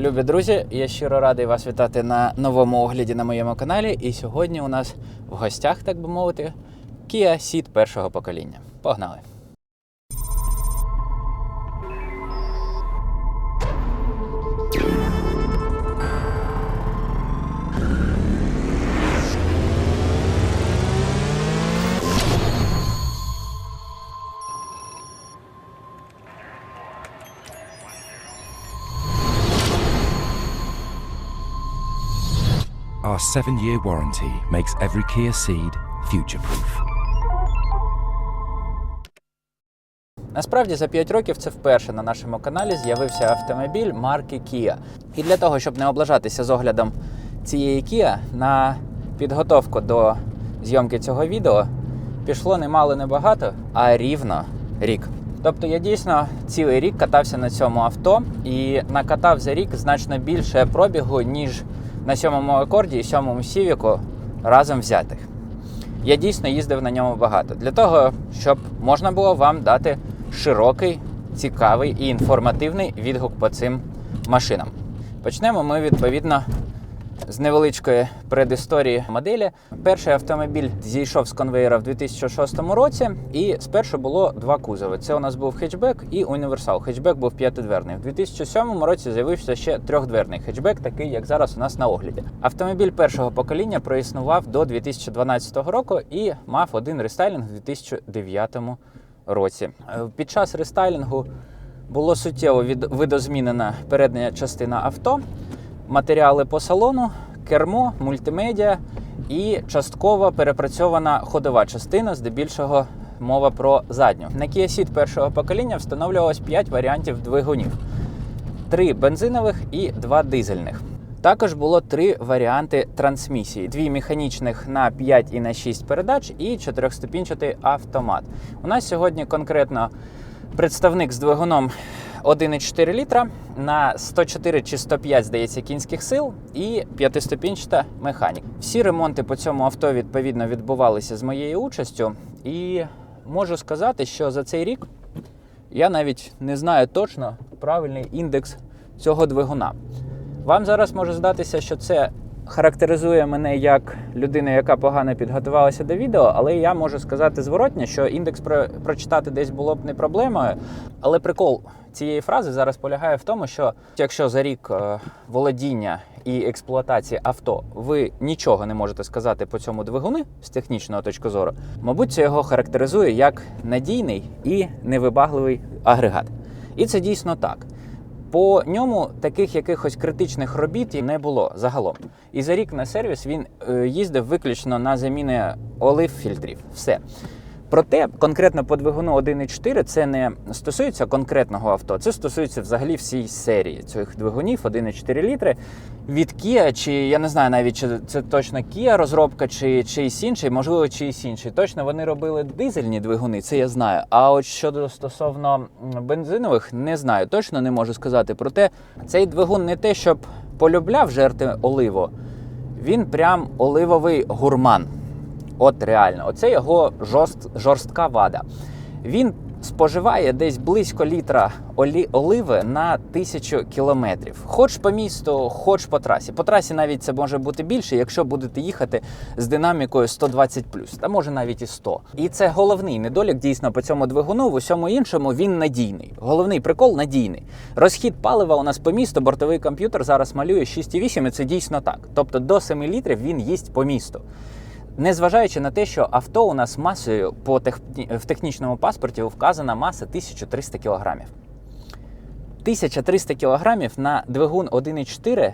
Любі друзі, я щиро радий вас вітати на новому огляді на моєму каналі. І сьогодні у нас в гостях, так би мовити, Kia Ceed першого покоління. Погнали! Our seven year warranty makes every Kia Ceed future proof. Насправді за 5 років це вперше на нашому каналі з'явився автомобіль марки Kia. І для того, щоб не облажатися з оглядом цієї Kia, на підготовку до зйомки цього відео пішло немало небагато, а рівно рік. Тобто я дійсно цілий рік катався на цьому авто і накатав за рік значно більше пробігу, ніж на сьомому акорді і сьомому сівіку разом взятих. Я дійсно їздив на ньому багато для того, щоб можна було вам дати широкий, цікавий і інформативний відгук по цим машинам. Почнемо ми відповідно з невеличкої предісторії моделі. Перший автомобіль зійшов з конвейера в 2006 році, і спершу було два кузови. Це у нас був хетчбек і універсал. Хетчбек був п'ятидверний. В 2007 році з'явився ще трьохдверний хетчбек, такий як зараз у нас на огляді. Автомобіль першого покоління проіснував до 2012 року і мав один рестайлінг у 2009 році. Е, Під час рестайлінгу було суттєво від, видозмінена передня частина авто, матеріали по салону, кермо, мультимедіа і частково перепрацьована ходова частина, здебільшого мова про задню. На Kia Ceed першого покоління встановлювалось 5 варіантів двигунів: три бензинових і два дизельних. Також було три варіанти трансмісії: дві механічних на 5 і на 6 передач, і чотирьохступінчатий автомат. У нас сьогодні конкретно представник з двигуном 1,4 літра на 104 чи 105, здається, кінських сил і п'ятиступінчата механік. Всі ремонти по цьому авто відповідно відбувалися з моєю участю, і можу сказати, що за цей рік я навіть не знаю точно правильний індекс цього двигуна. Вам зараз може здатися, що це характеризує мене як людину, яка погано підготувалася до відео, але я можу сказати зворотня, що індекс про, прочитати десь було б не проблемою. Але прикол цієї фрази зараз полягає в тому, що якщо за рік е, володіння і експлуатації авто ви нічого не можете сказати по цьому двигуну з технічної точки зору, мабуть, це його характеризує як надійний і невибагливий агрегат. І це дійсно так. По ньому таких якихось критичних робіт не було загалом. І за рік на сервіс він е, їздив виключно на заміни олив фільтрів. Все. Проте конкретно по двигуну 1.4 це не стосується конкретного авто, це стосується взагалі всієї серії цих двигунів 1.4 літри від Kia, чи я не знаю навіть чи це точно Kia розробка, чи чийсь інший, можливо, чийсь інший. Точно вони робили дизельні двигуни, це я знаю. А от щодо стосовно бензинових, не знаю, точно не можу сказати. Проте цей двигун не те, щоб полюбляв жерти оливо, він прям оливовий гурман. От реально, оце його жорст, жорстка вада. Він споживає десь близько літра олі, оливи на тисячу кілометрів. Хоч по місту, хоч по трасі. По трасі навіть це може бути більше, якщо будете їхати з динамікою 120 та може навіть і 100. І це головний недолік дійсно по цьому двигуну. В усьому іншому він надійний. Головний прикол надійний. Розхід палива у нас по місту, бортовий комп'ютер зараз малює 6,8, і це дійсно так. Тобто до 7 літрів він їсть по місту. Незважаючи на те, що авто у нас масою по тех... в технічному паспорті вказана маса 1300 кг. 1300 кг на двигун 1,4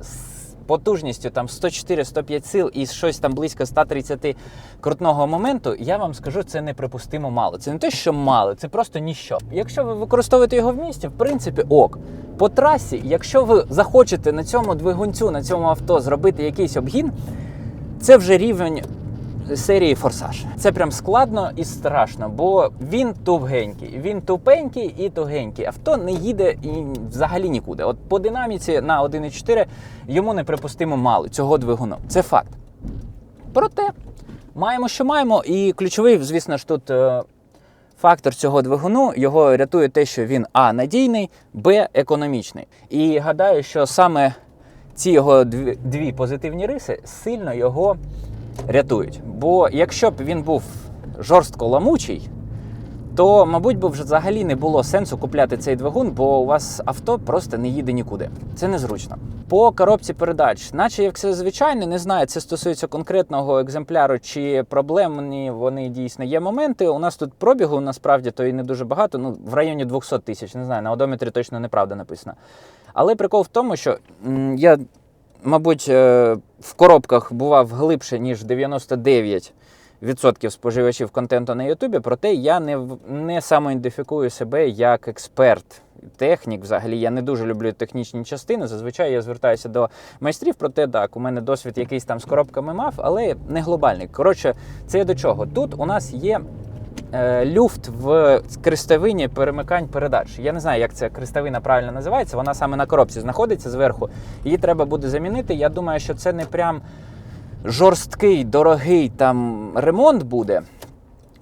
з потужністю там 104-105 сил і щось там близько 130 крутного моменту, я вам скажу, це неприпустимо мало. Це не те, що мало, це просто ніщо. Якщо ви використовуєте його в місті, в принципі, ок. По трасі, якщо ви захочете на цьому двигунцю, на цьому авто зробити якийсь обгін, це вже рівень серії Форсаж. Це прям складно і страшно, бо він тугенький, він тупенький і тугенький. Авто не їде і взагалі нікуди. От по динаміці на 1,4 йому неприпустимо мало цього двигуну. Це факт. Проте маємо, що маємо, і ключовий, звісно ж, тут. е, фактор цього двигуну його рятує те, що він А надійний, Б економічний. І гадаю, що саме ці його дві, дві позитивні риси сильно його рятують. Бо якщо б він був жорстко ламучий, то, мабуть, би вже взагалі не було сенсу купляти цей двигун, бо у вас авто просто не їде нікуди. Це незручно. По коробці передач, наче як все звичайно, не знаю, це стосується конкретного екземпляру чи проблемні вони дійсно є моменти. У нас тут пробігу насправді то і не дуже багато, ну в районі 200 тисяч. Не знаю, на одометрі точно неправда написано. Але прикол в тому, що я, мабуть, е, в коробках бував глибше, ніж 99 відсотків споживачів контенту на Ютубі, проте я не, не самоідентифікую себе як експерт. Технік, взагалі, я не дуже люблю технічні частини. Зазвичай я звертаюся до майстрів. Проте так, у мене досвід якийсь там з коробками мав, але не глобальний. Коротше, це до чого? Тут у нас є е, люфт в крестовині перемикань передач. Я не знаю, як ця крестовина правильно називається. Вона саме на коробці знаходиться зверху. Її треба буде замінити. Я думаю, що це не прям жорсткий, дорогий там ремонт буде.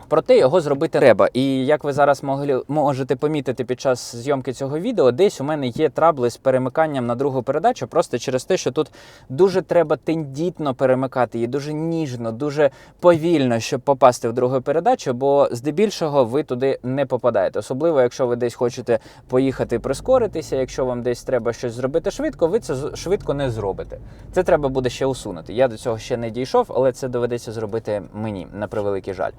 Проте його зробити треба. І як ви зараз могли, можете помітити під час зйомки цього відео, десь у мене є трабли з перемиканням на другу передачу, просто через те, що тут дуже треба тендітно перемикати її, дуже ніжно, дуже повільно, щоб попасти в другу передачу, бо здебільшого ви туди не попадаєте. Особливо, якщо ви десь хочете поїхати прискоритися, якщо вам десь треба щось зробити швидко, ви це швидко не зробите. Це треба буде ще усунути. Я до цього ще не дійшов, але це доведеться зробити мені на превеликий жаль.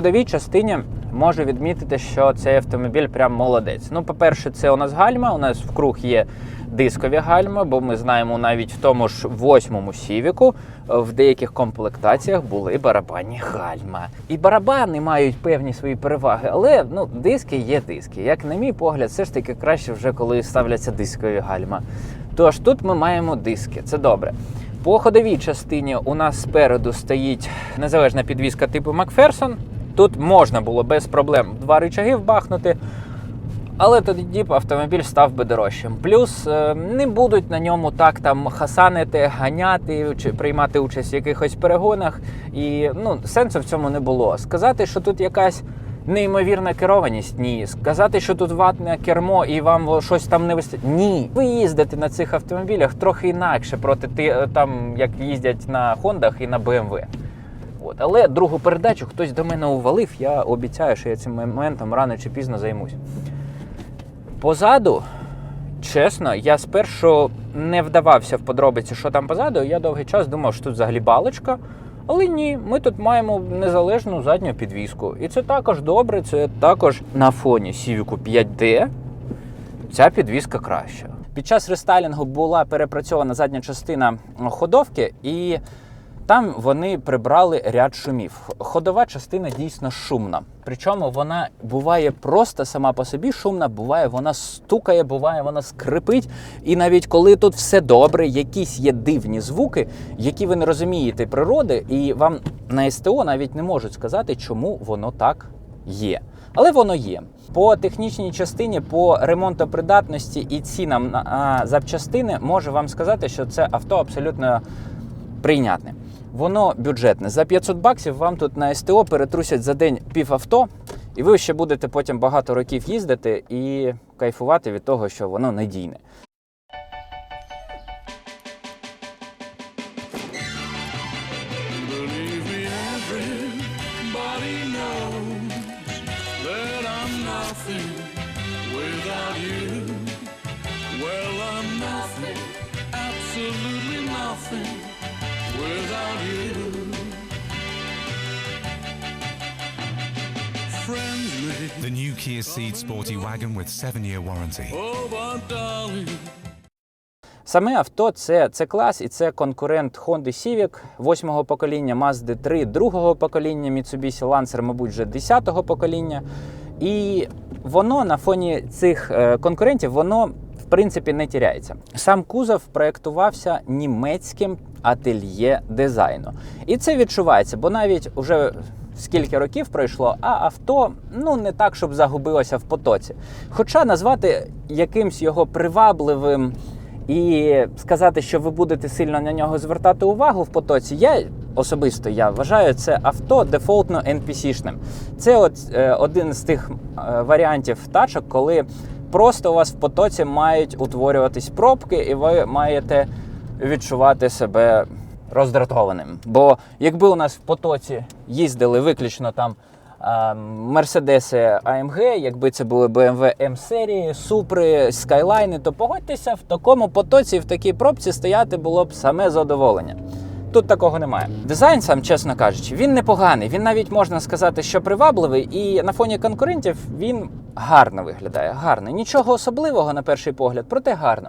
Ходовій частині можу відмітити, що цей автомобіль прям молодець. Ну, по-перше, це у нас гальма. У нас в круг є дискові гальма, бо ми знаємо навіть в тому ж восьмому сівіку е, в деяких комплектаціях були барабанні гальма. І барабани мають певні свої переваги, але ну, диски є диски. Як на мій погляд, все ж таки краще вже коли ставляться дискові гальма. Тож тут ми маємо диски, це добре. По ходовій частині у нас спереду стоїть незалежна підвізка типу Макферсон. Тут можна було без проблем два рычаги вбахнути, але тоді б автомобіль став би дорожчим. Плюс е, не будуть на ньому так там хасанити, ганяти чи приймати участь в якихось перегонах. І ну, сенсу в цьому не було. Сказати, що тут якась неймовірна керованість, ні. Сказати, що тут ватне кермо і вам щось там не вистачить. Ні. Ви їздите на цих автомобілях трохи інакше проти ти, е, там, як їздять на Хондах і на BMW. От. Але другу передачу хтось до мене увалив, я обіцяю, що я цим моментом рано чи пізно займусь. Позаду, чесно, я спершу не вдавався в подробиці, що там позаду. Я довгий час думав, що тут взагалі балочка. Але ні, ми тут маємо незалежну задню підвіску. І це також добре, це також на фоні Civic 5D ця підвіска краща. Під час рестайлінгу була перепрацьована задня частина ходовки, і там вони прибрали ряд шумів. Ходова частина дійсно шумна. Причому вона буває просто сама по собі шумна, буває вона стукає, буває вона скрипить. І навіть коли тут все добре, якісь є дивні звуки, які ви не розумієте природи, і вам на СТО навіть не можуть сказати, чому воно так є. Але воно є. По технічній частині, по ремонтопридатності і цінам на запчастини можу вам сказати, що це авто абсолютно прийнятне. Воно бюджетне. За 500 баксів вам тут на СТО перетрусять за день пів авто, і ви ще будете потім багато років їздити і кайфувати від того, що воно надійне. Kia Ceed Sporty Wagon with 7-year warranty. Саме авто це це клас і це конкурент Honda Civic 8-го покоління, Mazda 3 другого покоління, Mitsubishi Lancer, мабуть, вже 10-го покоління. І воно на фоні цих е, конкурентів воно в принципі не тіряється. Сам кузов проєктувався німецьким ательє дизайну. І це відчувається, бо навіть уже скільки років пройшло, а авто ну не так, щоб загубилося в потоці. Хоча назвати якимсь його привабливим і сказати, що ви будете сильно на нього звертати увагу в потоці, я особисто я вважаю це авто дефолтно NPC-шним. Це от е, один з тих е, варіантів тачок, коли просто у вас в потоці мають утворюватись пробки, і ви маєте відчувати себе роздратованим. Бо якби у нас в потоці їздили виключно там Мерседеси AMG, якби це були BMW M серії, Супри, Скайлайни, то погодьтеся, в такому потоці, в такій пробці стояти було б саме задоволення. Тут такого немає. Дизайн, сам чесно кажучи, він непоганий. Він навіть можна сказати, що привабливий, і на фоні конкурентів він гарно виглядає. Гарно. Нічого особливого на перший погляд, проте гарно.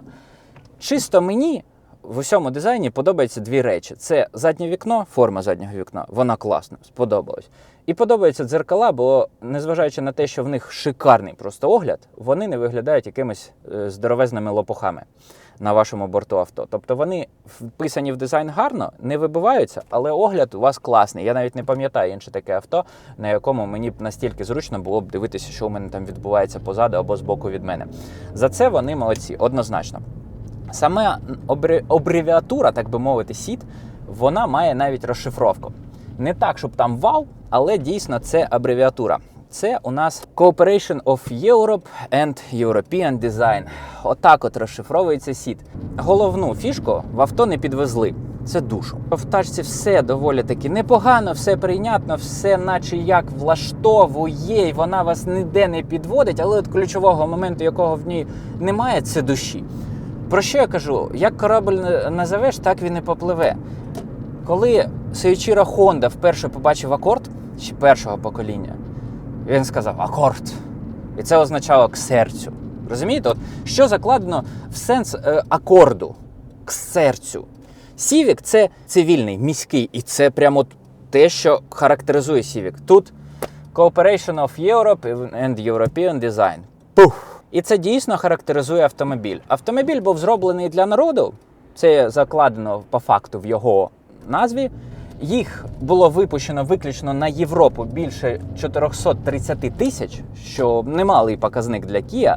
Чисто мені в усьому дизайні подобаються дві речі: це заднє вікно, форма заднього вікна, вона класна, сподобалась. І подобаються дзеркала, бо незважаючи на те, що в них шикарний просто огляд, вони не виглядають якимись е, здоровезними лопухами на вашому борту авто. Тобто вони вписані в дизайн гарно, не вибиваються, але огляд у вас класний. Я навіть не пам'ятаю інше таке авто, на якому мені б настільки зручно було б дивитися, що у мене там відбувається позаду або збоку від мене. За це вони молодці, однозначно. Саме абревіатура, так би мовити, сіт, вона має навіть розшифровку. Не так, щоб там вау, але дійсно це абревіатура. Це у нас Cooperation of Europe and European Design. Отак от розшифровується сіт. Головну фішку в авто не підвезли. Це душу. В тачці все доволі таки непогано, все прийнятно, все наче як влаштовує, і вона вас ніде не підводить, але от ключового моменту, якого в ній немає, це душі. Про що я кажу? Як корабль на- назовеш, так він і попливе. Коли Сойчіра Хонда вперше побачив акорд ще першого покоління, він сказав акорд. І це означало к серцю. Розумієте? От, що закладено в сенс е, акорду к серцю? Сівік це цивільний, міський, і це прямо те, що характеризує Сівік. Тут Cooperation of Europe and European Design. Пух! І це дійсно характеризує автомобіль. Автомобіль був зроблений для народу. Це закладено по факту в його назві. Їх було випущено виключно на Європу більше 430 тисяч, що немалий показник для Kia.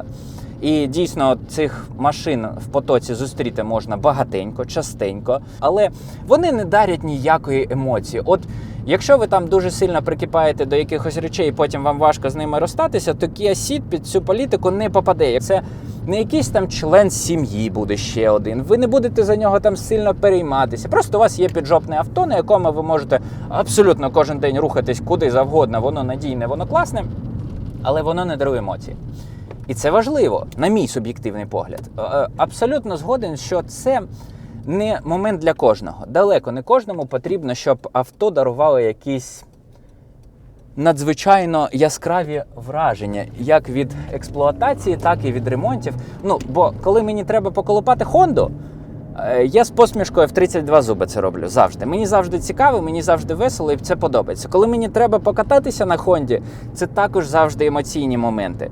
І дійсно цих машин в потоці зустріти можна багатенько, частенько, але вони не дарять ніякої емоції. От якщо ви там дуже сильно прикипаєте до якихось речей, і потім вам важко з ними розстатися, то Kia Ceed під цю політику не попаде. Це не якийсь там член сім'ї буде ще один. Ви не будете за нього там сильно перейматися. Просто у вас є піджопне авто, на якому ви можете абсолютно кожен день рухатись куди завгодно. Воно надійне, воно класне, але воно не дарує емоцій. І це важливо, на мій суб'єктивний погляд. Е, е, Абсолютно згоден, що це не момент для кожного. Далеко не кожному потрібно, щоб авто дарувало якісь надзвичайно яскраві враження, як від експлуатації, так і від ремонтів. Ну, бо коли мені треба поколупати Хонду, е, я з посмішкою в 32 зуби це роблю завжди. Мені завжди цікаво, мені завжди весело і це подобається. Коли мені треба покататися на Хонді, це також завжди емоційні моменти.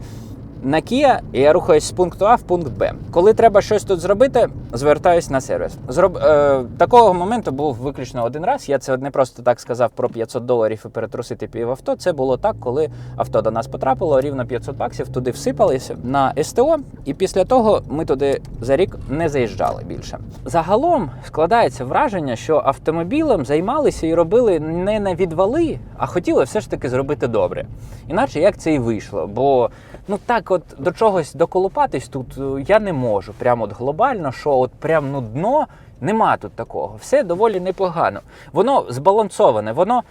На Kia я рухаюсь з пункту А в пункт Б. Коли треба щось тут зробити, звертаюсь на сервіс. Зроб... Е, такого моменту був виключно один раз. Я це не просто так сказав про 500 доларів і перетрусити пів авто. Це було так, коли авто до нас потрапило, рівно 500 баксів туди всипалися на СТО, і після того ми туди за рік не заїжджали більше. Загалом складається враження, що автомобілем займалися і робили не на відвали, а хотіли все ж таки зробити добре. Іначе як це і вийшло. Бо ну так, от до чогось доколупатись тут е, я не можу. Прямо от глобально, що от прям ну дно нема тут такого. Все доволі непогано. Воно збалансоване, воно.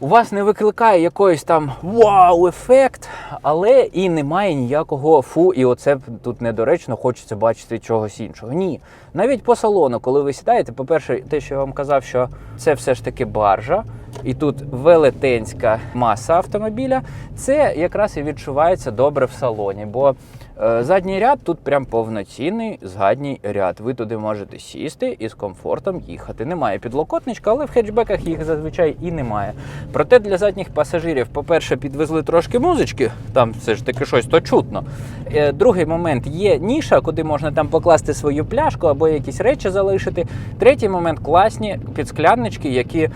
У вас не викликає якоїсь там вау-ефект, але і немає ніякого фу, і оце тут недоречно, хочеться бачити чогось іншого. Ні. Навіть по салону, коли ви сідаєте, по-перше, те, що я вам казав, що це все ж таки баржа, і тут велетенська маса автомобіля, це якраз і відчувається добре в салоні. Бо е, задній ряд тут прям повноцінний задній ряд. Ви туди можете сісти і з комфортом їхати. Немає підлокотничка, але в хетчбеках їх зазвичай і немає. Проте для задніх пасажирів, по-перше, підвезли трошки музички, там все ж таки щось то чутно. Е, Другий момент є ніша, куди можна там покласти свою пляшку або якісь речі залишити. Третій момент класні підскляннички, які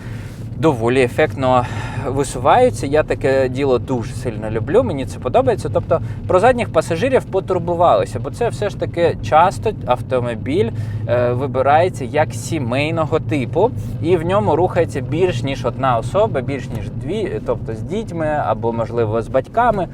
доволі ефектно висуваються. Я таке діло дуже сильно люблю. Мені це подобається. Тобто про задніх пасажирів потурбувалися, бо це все ж таки часто автомобіль е, вибирається як сімейного типу, і в ньому рухається більш ніж одна особа, більш ніж дві, тобто з дітьми або можливо з батьками.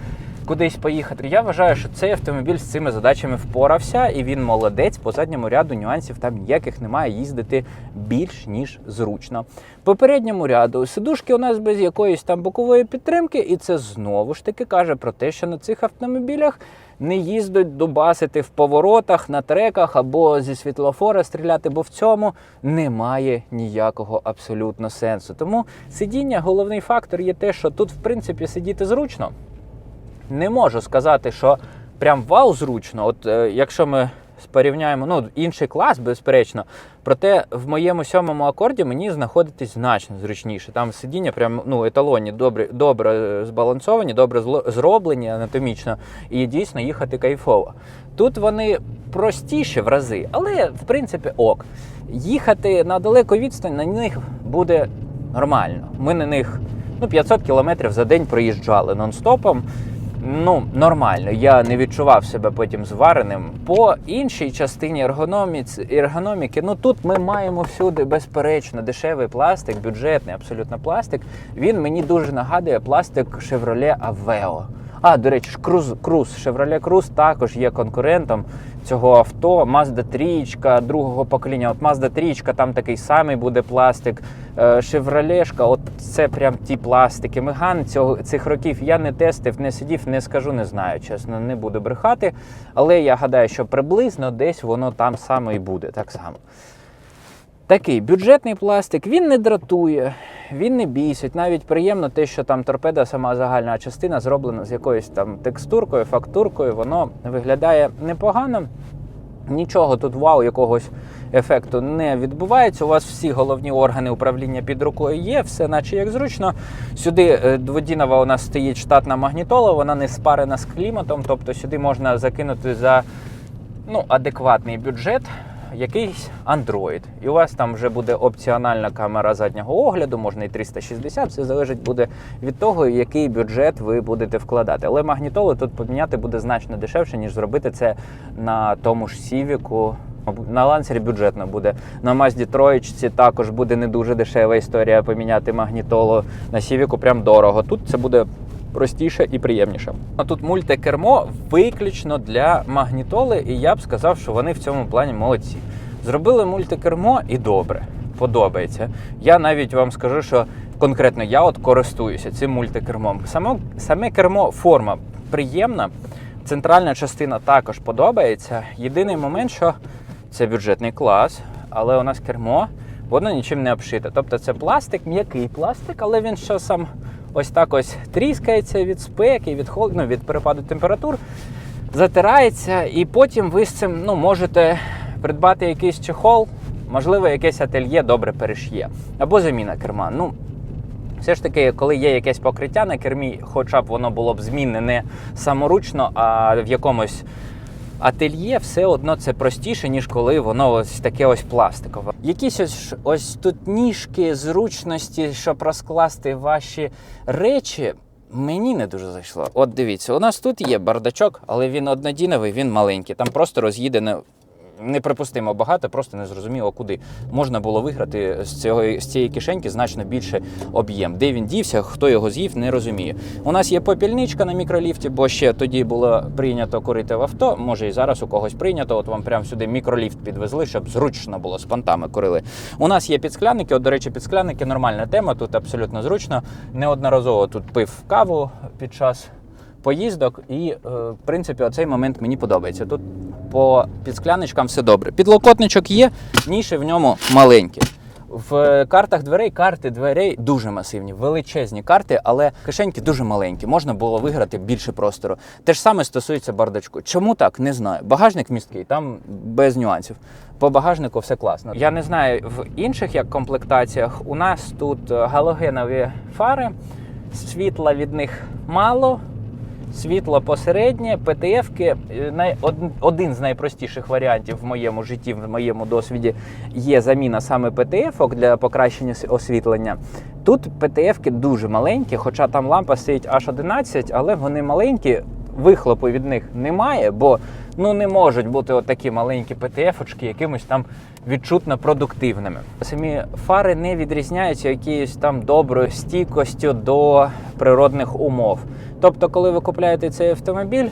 Кудись поїхати. Я вважаю, що цей автомобіль з цими задачами впорався, і він молодець. По задньому ряду нюансів там ніяких немає. Їздити більш ніж зручно. По передньому ряду сидушки у нас без якоїсь там бокової підтримки, і це знову ж таки каже про те, що на цих автомобілях не їздять дубасити в поворотах, на треках або зі світлофора стріляти, бо в цьому немає ніякого абсолютно сенсу. Тому сидіння, головний фактор є те, що тут, в принципі, сидіти зручно. Не можу сказати, що прям вау зручно. От е, якщо ми порівняємо, ну, інший клас, безперечно. Проте в моєму сьомому акорді мені знаходитись значно зручніше. Там сидіння прям ну, еталонні, добре, добре збалансовані, добре зроблені анатомічно, і дійсно їхати кайфово. Тут вони простіші в рази, але в принципі ок. Їхати на далеку відстань на них буде нормально. Ми на них ну, 500 кілометрів за день проїжджали нон-стопом. Ну, нормально, я не відчував себе потім звареним. По іншій частині ергономіки, ну тут ми маємо всюди, безперечно, дешевий пластик, бюджетний абсолютно пластик. Він мені дуже нагадує пластик Chevrolet Aveo. А, до речі, Cruze, Cruze, Chevrolet Cruze також є конкурентом цього авто. Mazda 3 другого покоління. От Mazda 3 там такий самий буде пластик. Е, Шевролешка, от це прям ті пластики. Меган цього цих років я не тестив, не сидів, не скажу, не знаю. Чесно, не буду брехати. Але я гадаю, що приблизно десь воно там саме і буде. Так само. Такий бюджетний пластик, він не дратує, він не бісить. Навіть приємно те, що там торпеда, сама загальна частина зроблена з якоюсь там текстуркою, фактуркою, воно виглядає непогано. Нічого тут вау, якогось ефекту не відбувається. У вас всі головні органи управління під рукою є, все наче як зручно. Сюди е, дводінова у нас стоїть штатна магнітола, вона не спарена з кліматом, тобто сюди можна закинути за ну, адекватний бюджет. Якийсь Android. І у вас там вже буде опціональна камера заднього огляду, можна і 360, все залежить буде від того, який бюджет ви будете вкладати. Але магнітолу тут поміняти буде значно дешевше, ніж зробити це на тому ж Сівіку. На лансері бюджетно буде. На Mazda Троєчці також буде не дуже дешева історія поміняти магнітолу. На Сівіку прям дорого. Тут це буде простіше і приємніше. А тут мультикермо виключно для магнітоли, і я б сказав, що вони в цьому плані молодці. Зробили мультикермо і добре, подобається. Я навіть вам скажу, що конкретно я от користуюся цим мультикермом. Само, саме кермо форма приємна. Центральна частина також подобається. Єдиний момент, що це бюджетний клас, але у нас кермо, воно нічим не обшите. Тобто це пластик, м'який пластик, але він що сам ось так ось тріскається від спеки, від холоду, ну, від перепаду температур, затирається, і потім ви з цим ну, можете придбати якийсь чехол, можливо, якесь ательє добре переш'є. Або заміна керма. Ну, все ж таки, коли є якесь покриття на кермі, хоча б воно було б змінне не саморучно, а в якомусь ательє, все одно це простіше, ніж коли воно ось таке ось пластикове. Якісь ось, ось тут ніжки, зручності, щоб розкласти ваші речі. Мені не дуже зайшло. От дивіться, у нас тут є бардачок, але він однодіновий, він маленький. Там просто роз'їдене неприпустимо багато, просто не зрозуміло куди. Можна було виграти з, цього, з цієї кишеньки значно більше об'єм. Де він дівся, хто його з'їв, не розумію. У нас є попільничка на мікроліфті, бо ще тоді було прийнято курити в авто. Може і зараз у когось прийнято. От вам прямо сюди мікроліфт підвезли, щоб зручно було з понтами курили. У нас є підсклянники. От, до речі, підсклянники нормальна тема. Тут абсолютно зручно. Неодноразово тут пив каву під час поїздок, і е, в принципі оцей момент мені подобається. Тут по підскляничкам все добре. Підлокотничок є, ніші в ньому маленькі. В картах дверей карти дверей дуже масивні, величезні карти, але кишеньки дуже маленькі. Можна було виграти більше простору. Те ж саме стосується бардачку. Чому так? Не знаю. Багажник місткий, там без нюансів. По багажнику все класно. Я не знаю в інших як комплектаціях. У нас тут е, галогенові фари, світла від них мало. Світло посереднє, ПТФ-ки. Е, Один з найпростіших варіантів в моєму житті, в моєму досвіді є заміна саме ПТФ-ок для покращення освітлення. Тут ПТФ-ки дуже маленькі, хоча там лампа стоїть аж 11, але вони маленькі, вихлопу від них немає, бо ну не можуть бути отакі маленькі ПТФ-очки якимось там відчутно продуктивними. Самі фари не відрізняються якоюсь там доброю стійкостю до природних умов. Тобто, коли ви купляєте цей автомобіль,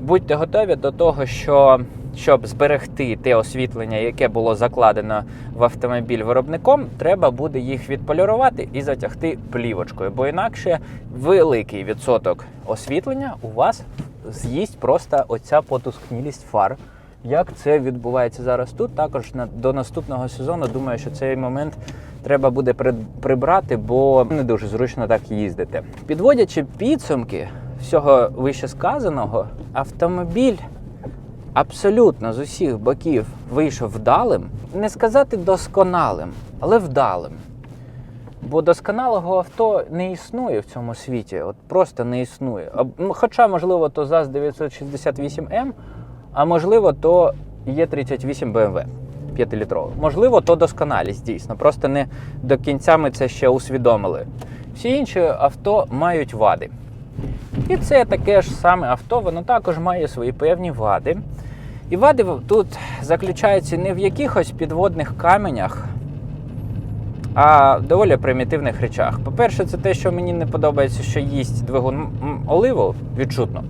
будьте готові до того, що щоб зберегти те освітлення, яке було закладено в автомобіль виробником, треба буде їх відполірувати і затягти плівочкою, бо інакше великий відсоток освітлення у вас з'їсть просто оця потускнілість фар. Як це відбувається зараз тут? Також на, до наступного сезону думаю, що цей момент треба буде прибрати, бо не дуже зручно так їздити. Підводячи підсумки всього вище сказаного, автомобіль абсолютно з усіх боків вийшов вдалим. Не сказати досконалим, але вдалим. Бо досконалого авто не існує в цьому світі, от просто не існує. Хоча, можливо, то ЗАЗ 968М, а можливо, то Є38 BMW 5-літровий. Можливо, то досконалість дійсно. Просто не до кінця ми це ще усвідомили. Всі інші авто мають вади. І це таке ж саме авто, воно також має свої певні вади. І вади тут заключаються не в якихось підводних каменях, а в доволі примітивних речах. По-перше, це те, що мені не подобається, що їсть двигун оливу відчутно.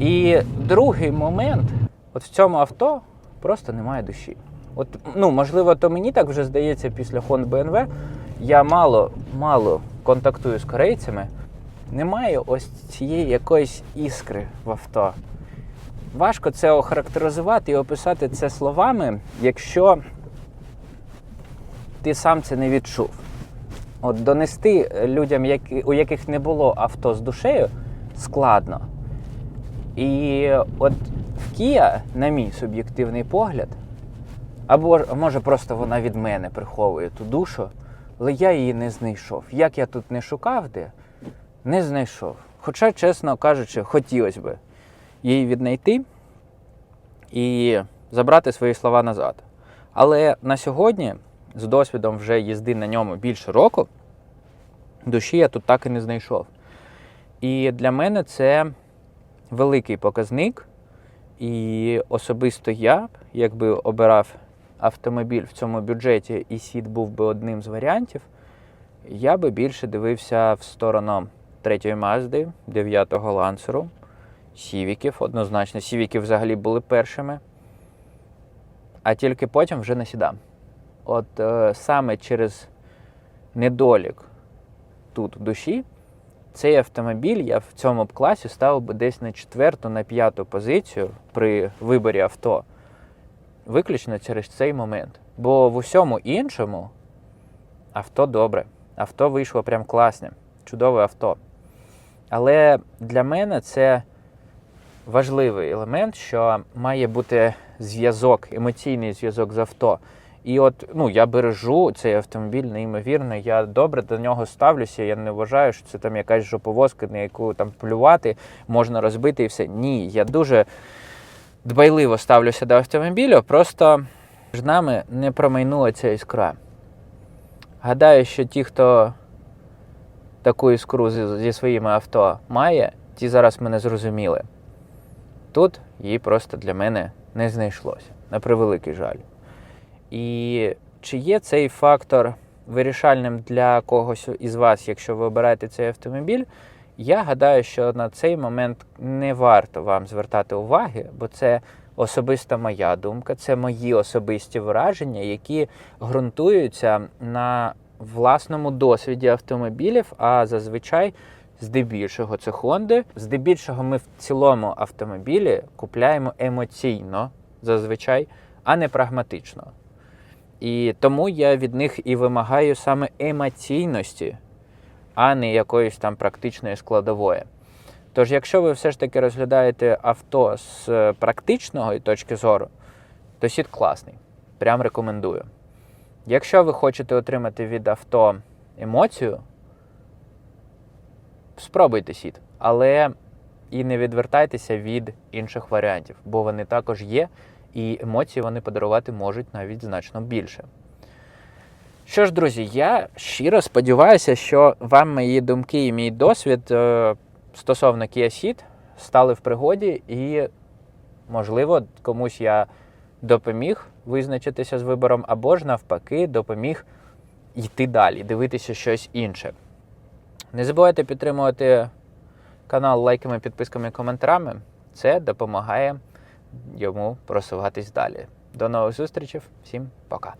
І другий момент: от в цьому авто просто немає душі. От, ну, можливо, то мені так вже здається після Honda BMW. Я мало, мало контактую з корейцями. Немає ось цієї якоїсь іскри в авто. Важко це охарактеризувати і описати це словами, якщо ти сам це не відчув. От донести людям, які, у яких не було авто з душею, складно. І от в Kia, на мій суб'єктивний погляд, або може просто вона від мене приховує ту душу, але я її не знайшов. Як я тут не шукав де, не знайшов. Хоча, чесно кажучи, хотілося б її віднайти і забрати свої слова назад. Але на сьогодні, з досвідом вже їзди на ньому більше року, душі я тут так і не знайшов. І для мене це великий показник. І особисто я, якби обирав автомобіль в цьому бюджеті, і сід був би одним з варіантів, я би більше дивився в сторону третьої Мазди, 9-го лансеру, Сівіків. Однозначно, Сівіки взагалі були першими, а тільки потім вже на сідам. От е, саме через недолік тут в душі, цей автомобіль я в цьому класі ставив би десь на четверту, на п'яту позицію при виборі авто. Виключно через цей момент. Бо в усьому іншому авто добре. Авто вийшло прям класне, чудове авто. Але для мене це важливий елемент, що має бути зв'язок, емоційний зв'язок з авто. І от ну, я бережу цей автомобіль неймовірно, я добре до нього ставлюся. Я не вважаю, що це там якась жоповозка, на яку там плювати, можна розбити і все. Ні, я дуже дбайливо ставлюся до автомобілю, просто між нами не промайнула ця іскра. Гадаю, що ті, хто таку іскру зі, своїми авто має, ті зараз мене зрозуміли. Тут її просто для мене не знайшлося, на превеликий жаль. І чи є цей фактор вирішальним для когось із вас, якщо ви обираєте цей автомобіль? Я гадаю, що на цей момент не варто вам звертати уваги, бо це особиста моя думка, це мої особисті враження, які ґрунтуються на власному досвіді автомобілів, а зазвичай здебільшого це Honda. Здебільшого ми в цілому автомобілі купляємо емоційно зазвичай, а не прагматично. І тому я від них і вимагаю саме емоційності, а не якоїсь там практичної складової. Тож, якщо ви все ж таки розглядаєте авто з е, практичної точки зору, то сіт класний. Прям рекомендую. Якщо ви хочете отримати від авто емоцію, спробуйте сіт, але і не відвертайтеся від інших варіантів, бо вони також є, і емоції вони подарувати можуть навіть значно більше. Що ж, друзі, я щиро сподіваюся, що вам мої думки і мій досвід е, стосовно Kia Ceed стали в пригоді, і, можливо, комусь я допоміг визначитися з вибором, або ж навпаки, допоміг йти далі, дивитися щось інше. Не забувайте підтримувати канал лайками, підписками, коментарами. Це допомагає йому просуватись далі. До нових зустрічей, всім пока.